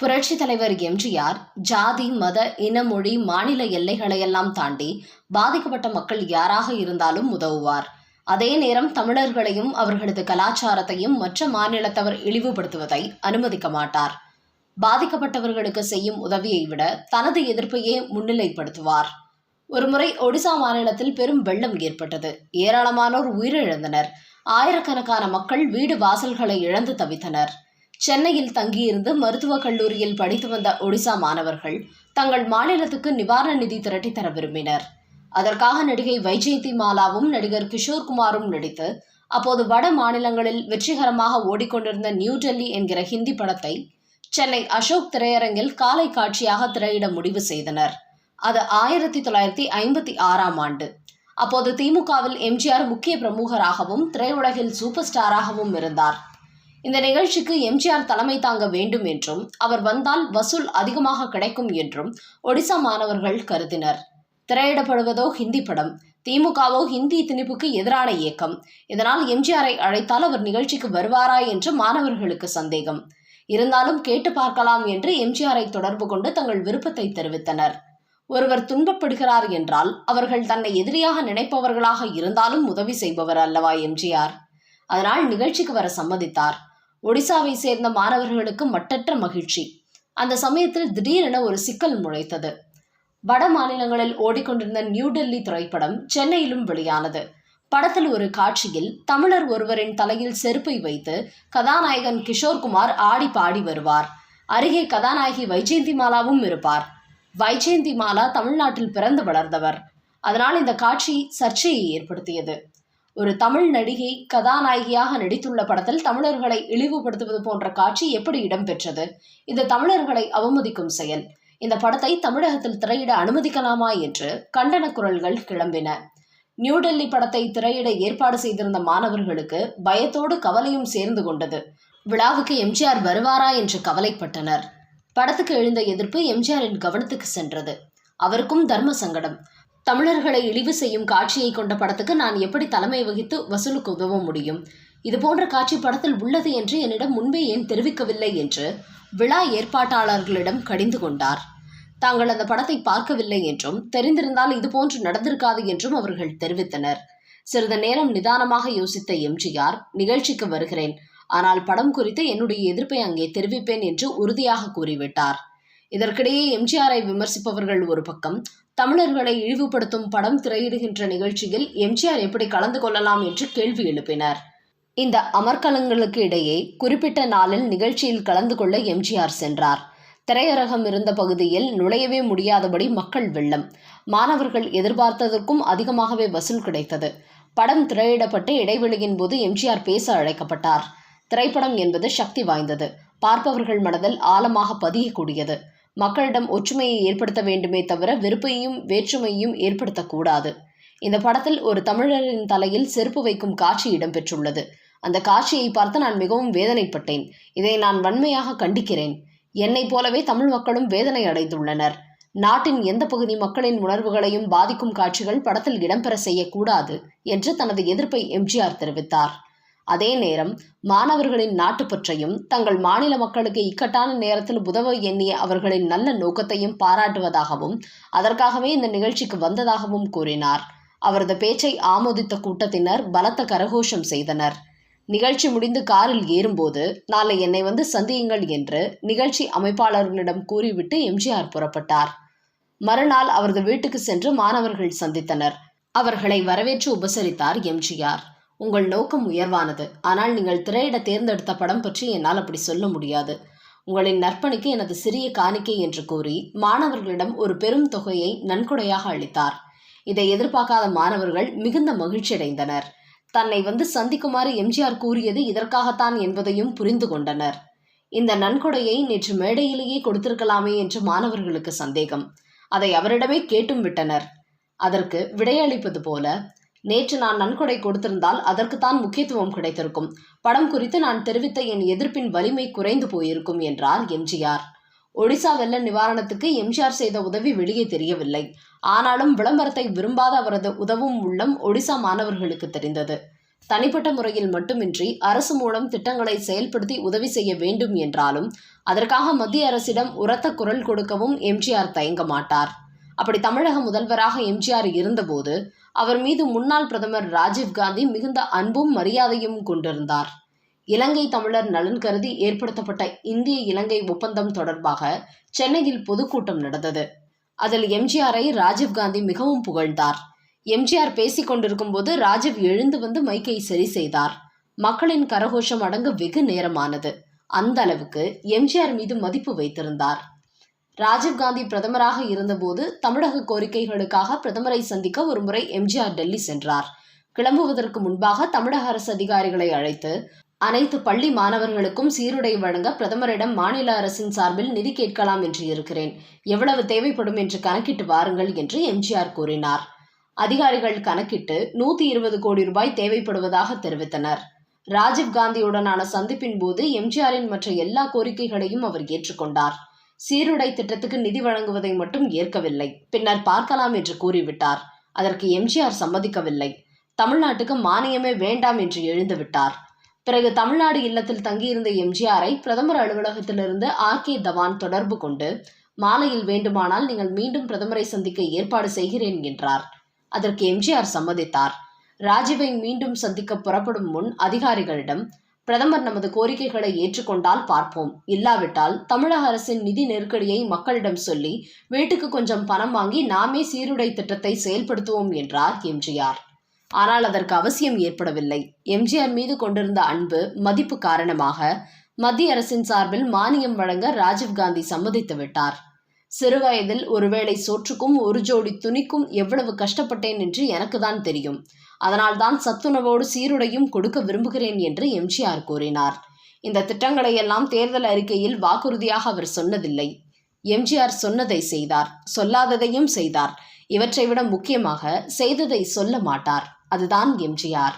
புரட்சி தலைவர் எம்ஜிஆர் ஜாதி மத இன மொழி மாநில எல்லைகளையெல்லாம் தாண்டி பாதிக்கப்பட்ட மக்கள் யாராக இருந்தாலும் உதவுவார். அதே நேரம் தமிழர்களையும் அவர்களது கலாச்சாரத்தையும் மற்ற மாநிலத்தவர் இழிவுபடுத்துவதை அனுமதிக்க மாட்டார். பாதிக்கப்பட்டவர்களுக்கு செய்யும் உதவியை விட தனது எதிர்ப்பையே முன்னிலைப்படுத்துவார். ஒருமுறை ஒடிசா மாநிலத்தில் பெரும் வெள்ளம் ஏற்பட்டது. ஏராளமானோர் உயிரிழந்தனர். ஆயிரக்கணக்கான மக்கள் வீடு வாசல்களை இழந்து தவித்தனர். சென்னையில் தங்கியிருந்து மருத்துவக் கல்லூரியில் படித்து வந்த ஒடிசா மாணவர்கள் தங்கள் மாநிலத்துக்கு நிவாரண நிதி திரட்டித் தர விரும்பினர். அதற்காக நடிகை வைஜெயந்தி மாலாவும் நடிகர் கிஷோர் குமாரும் நடித்து அப்போது வட மாநிலங்களில் வெற்றிகரமாக ஓடிக்கொண்டிருந்த நியூ டெல்லி என்கிற ஹிந்தி படத்தை சென்னை அசோக் திரையரங்கில் காலை காட்சியாக திரையிட முடிவு செய்தனர். அது ஆயிரத்தி தொள்ளாயிரத்தி ஐம்பத்தி ஆறாம் ஆண்டு. அப்போது திமுகவில் எம்ஜிஆர் முக்கிய பிரமுகராகவும் திரையுலகில் சூப்பர் ஸ்டாராகவும் இருந்தார். இந்த நிகழ்ச்சிக்கு எம்ஜிஆர் தலைமை தாங்க வேண்டும் என்றும் அவர் வந்தால் வசூல் அதிகமாக கிடைக்கும் என்றும் ஒடிசா மாணவர்கள் கருதினர். திரையிடப்படுவதோ ஹிந்தி படம் திமுகவோ ஹிந்தி திணிப்புக்கு எதிரான இயக்கம். இதனால் எம்ஜிஆரை அழைத்தால் அவர் நிகழ்ச்சிக்கு வருவாரா என்று மாணவர்களுக்கு சந்தேகம். இருந்தாலும் கேட்டு பார்க்கலாம் என்று எம்ஜிஆரை தொடர்பு கொண்டு தங்கள் விருப்பத்தை தெரிவித்தனர். ஒருவர் துன்பப்படுகிறார் என்றால் அவர்கள் தன்னை எதிரியாக நினைப்பவர்களாக இருந்தாலும் உதவி செய்பவர் அல்லவா எம்ஜிஆர்? அதனால் நிகழ்ச்சிக்கு வர சம்மதித்தார். ஒடிசாவை சேர்ந்த மாணவர்களுக்கு மட்டற்ற மகிழ்ச்சி. அந்த சமயத்தில் திடீரென ஒரு சிக்கல் முளைத்தது. வட மாநிலங்களில் ஓடிக்கொண்டிருந்த நியூ டெல்லி திரைப்படம் சென்னையிலும் வெளியானது. படத்தில் ஒரு காட்சியில் தமிழர் ஒருவரின் தலையில் செருப்பை வைத்து கதாநாயகன் கிஷோர்குமார் ஆடி பாடி வருவார். அருகே கதாநாயகி வைஜெயந்தி மாலாவும் இருப்பார். வைஜெயந்தி மாலா தமிழ்நாட்டில் பிறந்து வளர்ந்தவர். அதனால் இந்த காட்சி சர்ச்சையை ஏற்படுத்தியது. ஒரு தமிழ் நடிகை கதாநாயகியாக நடித்துள்ள படத்தில் தமிழர்களை இழிவுபடுத்துவது போன்ற காட்சி எப்படி இடம்பெற்றது? இது தமிழர்களை அவமதிக்கும் செயல். இந்த படத்தை தமிழகத்தில் திரையிட அனுமதிக்கலாமா என்று கண்டன குரல்கள் கிளம்பின. நியூ டெல்லி படத்தை திரையிட ஏற்பாடு செய்திருந்த மாணவர்களுக்கு பயத்தோடு கவலையும் சேர்ந்து கொண்டது. விழாவுக்கு எம்ஜிஆர் வருவாரா என்று கவலைப்பட்டனர். படத்துக்கு எழுந்த எதிர்ப்பு எம்ஜிஆரின் கவனத்துக்கு சென்றது. அவருக்கும் தர்ம சங்கடம். தமிழர்களை இழிவு செய்யும் காட்சியை கொண்ட படத்துக்கு நான் எப்படி தலைமை வகித்து வசூலுக்கு உதவ முடியும்? இது போன்ற காட்சி படத்தில் உள்ளது என்று என்னிடம் முன்பே ஏன் தெரிவிக்கவில்லை என்று விழா ஏற்பாட்டாளர்களிடம் கடிந்து கொண்டார். தாங்கள் அந்த படத்தை பார்க்கவில்லை என்றும் தெரிந்திருந்தால் இதுபோன்று நடந்திருக்காது என்றும் அவர்கள் தெரிவித்தனர். சிறிது நேரம் நிதானமாக யோசித்த எம்ஜிஆர் நிகழ்ச்சிக்கு வருகிறேன். ஆனால் படம் குறித்து என்னுடைய எதிர்ப்பை அங்கே தெரிவிப்பேன் என்று உறுதியாக கூறிவிட்டார். இதற்கிடையே எம்ஜிஆரை விமர்சிப்பவர்கள் ஒரு பக்கம் தமிழர்களை இழிவுபடுத்தும் படம் திரையிடுகின்ற நிகழ்ச்சியில் எம்ஜிஆர் எப்படி கலந்து கொள்ளலாம் என்று கேள்வி எழுப்பினர். இந்த அமர்க்கலங்களுக்கு இடையே குறிப்பிட்ட நாளில் நிகழ்ச்சியில் கலந்து கொள்ள எம்ஜிஆர் சென்றார். திரையரகம் இருந்த பகுதியில் நுழையவே முடியாதபடி மக்கள் வெள்ளம். மாணவர்கள் எதிர்பார்த்ததற்கும் அதிகமாகவே வசூல் கிடைத்தது. படம் திரையிடப்பட்டு இடைவெளியின் போது எம்ஜிஆர் பேச அழைக்கப்பட்டார். திரைப்படம் என்பது சக்தி வாய்ந்தது. பார்ப்பவர்கள் மனதில் ஆழமாக பதியக்கூடியது. மக்களிடம் ஒற்றுமையை ஏற்படுத்த வேண்டுமே தவிர வெறுப்பையும் வேற்றுமையும் ஏற்படுத்தக்கூடாது. இந்த படத்தில் ஒரு தமிழரின் தலையில் செருப்பு வைக்கும் காட்சி இடம்பெற்றுள்ளது. அந்த காட்சியை பார்த்து நான் மிகவும் வேதனைப்பட்டேன். இதை நான் வன்மையாக கண்டிக்கிறேன். என்னைப் போலவே தமிழ் மக்களும் வேதனை அடைந்துள்ளனர். நாட்டின் எந்த பகுதி மக்களின் உணர்வுகளையும் பாதிக்கும் காட்சிகள் படத்தில் இடம்பெற செய்யக்கூடாது என்று தனது எதிர்ப்பை எம்ஜிஆர் தெரிவித்தார். அதே நேரம் மாணவர்களின் நாட்டுப்பற்றையும் தங்கள் மாநில மக்களுக்கு இக்கட்டான நேரத்தில் உதவ எண்ணிய அவர்களின் நல்ல நோக்கத்தையும் பாராட்டுவதாகவும் அதற்காகவே இந்த நிகழ்ச்சிக்கு வந்ததாகவும் கூறினார். அவரது பேச்சை ஆமோதித்த கூட்டத்தினர் பலத்த கரகோஷம் செய்தனர். நிகழ்ச்சி முடிந்து காரில் ஏறும்போது நாளை என்னை வந்து சந்தியுங்கள் என்று நிகழ்ச்சி அமைப்பாளர்களிடம் கூறிவிட்டு எம்ஜிஆர் புறப்பட்டார். மறுநாள் அவரது வீட்டுக்கு சென்று மாணவர்கள் சந்தித்தனர். அவர்களை வரவேற்று உபசரித்தார் எம்ஜிஆர் உங்கள் நோக்கம் உயர்வானது. ஆனால் நீங்கள் திரையிட தேர்ந்தெடுத்த படம் பற்றி என்னால் அப்படி சொல்ல முடியாது. உங்களின் நற்பணிக்கு எனது சிறிய காணிக்கை என்று கூறி மாணவர்களிடம் ஒரு பெரும் தொகையை நன்கொடையாக அளித்தார். இதை எதிர்பார்க்காத மாணவர்கள் மிகுந்த மகிழ்ச்சியடைந்தனர் தன்னை வந்து சந்திக்குமாறு எம்ஜிஆர் கூறியது இதற்காகத்தான் என்பதையும் புரிந்து கொண்டனர். இந்த நன்கொடையை நேற்று மேடையிலேயே கொடுத்திருக்கலாமே என்று மாணவர்களுக்கு சந்தேகம். அதை அவரிடமே கேட்டும் விட்டனர். அதற்கு விடையளிப்பது போல நேற்று நான் நன்கொடை கொடுத்திருந்தால் அதற்குத்தான் முக்கியத்துவம் கிடைத்திருக்கும். படம் குறித்து நான் தெரிவித்த என் எதிர்ப்பின் வலிமை குறைந்து போயிருக்கும் என்றார் எம்ஜிஆர். ஒடிசா வெள்ள நிவாரணத்துக்கு எம்ஜிஆர் செய்த உதவி வெளியே தெரியவில்லை. ஆனாலும் விளம்பரத்தை விரும்பாத அவரது உதவும் உள்ளம் ஒடிசா மாணவர்களுக்கு தெரிந்தது. தனிப்பட்ட முறையில் மட்டுமின்றி அரசு மூலம் திட்டங்களை செயல்படுத்தி உதவி செய்ய வேண்டும் என்றாலும் அதற்காக மத்திய அரசிடம் உரத்த குரல் கொடுக்கவும் எம்ஜிஆர் தயங்க மாட்டார். அப்படி தமிழக முதல்வராக எம்ஜிஆர் இருந்தபோது அவர் மீது முன்னாள் பிரதமர் ராஜீவ்காந்தி மிகுந்த அன்பும் மரியாதையும் கொண்டிருந்தார். இலங்கை தமிழர் நலன் கருதி ஏற்படுத்தப்பட்ட இந்திய இலங்கை ஒப்பந்தம் தொடர்பாக சென்னையில் பொதுக்கூட்டம் நடந்தது. அதில் எம்ஜிஆரை ராஜீவ்காந்தி மிகவும் புகழ்ந்தார். எம்ஜிஆர் பேசிக் கொண்டிருக்கும் போது ராஜீவ் எழுந்து வந்து மைக்கை சரி செய்தார். மக்களின் கரகோஷம் அடங்க வெகு நேரமானது. அந்த அளவுக்கு எம்ஜிஆர் மீது மதிப்பு வைத்திருந்தார். ராஜீவ்காந்தி பிரதமராக இருந்தபோது தமிழக கோரிக்கைகளுக்காக பிரதமரை சந்திக்க ஒருமுறை எம்ஜிஆர் டெல்லி சென்றார். கிளம்புவதற்கு முன்பாக தமிழக அரசு அதிகாரிகளை அழைத்து அனைத்து பள்ளி மாணவர்களுக்கும் சீருடை வழங்க பிரதமரிடம் மாநில அரசின் சார்பில் நிதி கேட்கலாம் என்று இருக்கிறேன். எவ்வளவு தேவைப்படும் என்று கணக்கிட்டு வாருங்கள் என்று எம்ஜிஆர் கூறினார். அதிகாரிகள் கணக்கிட்டு நூத்தி இருபது கோடி ரூபாய் தேவைப்படுவதாக தெரிவித்தனர். ராஜீவ் காந்தியுடனான சந்திப்பின் போது எம்ஜிஆரின் மற்ற எல்லா கோரிக்கைகளையும் அவர் ஏற்றுக்கொண்டார். சீருடை திட்டத்துக்கு நிதி வழங்குவதை மட்டும் ஏற்கவில்லை. பின்னர் பார்க்கலாம் என்று கூறிவிட்டார். அதற்கு எம்ஜிஆர் சம்மதிக்கவில்லை. தமிழ்நாட்டுக்கு மானியமே வேண்டாம் என்று எழுந்துவிட்டார். பிறகு தமிழ்நாடு இல்லத்தில் தங்கியிருந்த எம்ஜிஆரை பிரதமர் அலுவலகத்திலிருந்து ஆர் கே தவான் தொடர்பு கொண்டு மாலையில் வேண்டுமானால் நீங்கள் மீண்டும் பிரதமரை சந்திக்க ஏற்பாடு செய்கிறேன் என்றார். அதற்கு எம்ஜிஆர் சம்மதித்தார். ராஜீவை மீண்டும் சந்திக்க புறப்படும் முன் அதிகாரிகளிடம் பிரதமர் நமது கோரிக்கைகளை ஏற்றுக்கொண்டால் பார்ப்போம். இல்லாவிட்டால் தமிழக அரசின் நிதி நெருக்கடியை மக்களிடம் சொல்லி வீட்டுக்கு கொஞ்சம் பணம் வாங்கி நாமே சீருடை திட்டத்தை செயல்படுத்துவோம் என்றார் எம்ஜிஆர் ஆனால் அதற்கு அவசியம் ஏற்படவில்லை. எம்ஜிஆர் மீது கொண்டிருந்த அன்பு மதிப்பு காரணமாக மத்திய அரசின் சார்பில் மானியம் வழங்க ராஜீவ்காந்தி சம்மதித்து விட்டார் சிறுவயதில் ஒருவேளை சோற்றுக்கும் ஒரு ஜோடி துணிக்கும் எவ்வளவு கஷ்டப்பட்டேன் என்று எனக்கு தான் தெரியும். அதனால்தான் சத்துணவோடு சீருடையும் கொடுக்க விரும்புகிறேன் என்று எம்ஜிஆர் கூறினார். இந்த திட்டங்களை எல்லாம் தேர்தல் அறிக்கையில் வாக்குறுதியாக அவர் சொன்னதில்லை. எம்ஜிஆர் சொன்னதை செய்தார். சொல்லாததையும் செய்தார். இவற்றை விட முக்கியமாக செய்ததை சொல்ல மாட்டார். அதுதான் எம்ஜிஆர்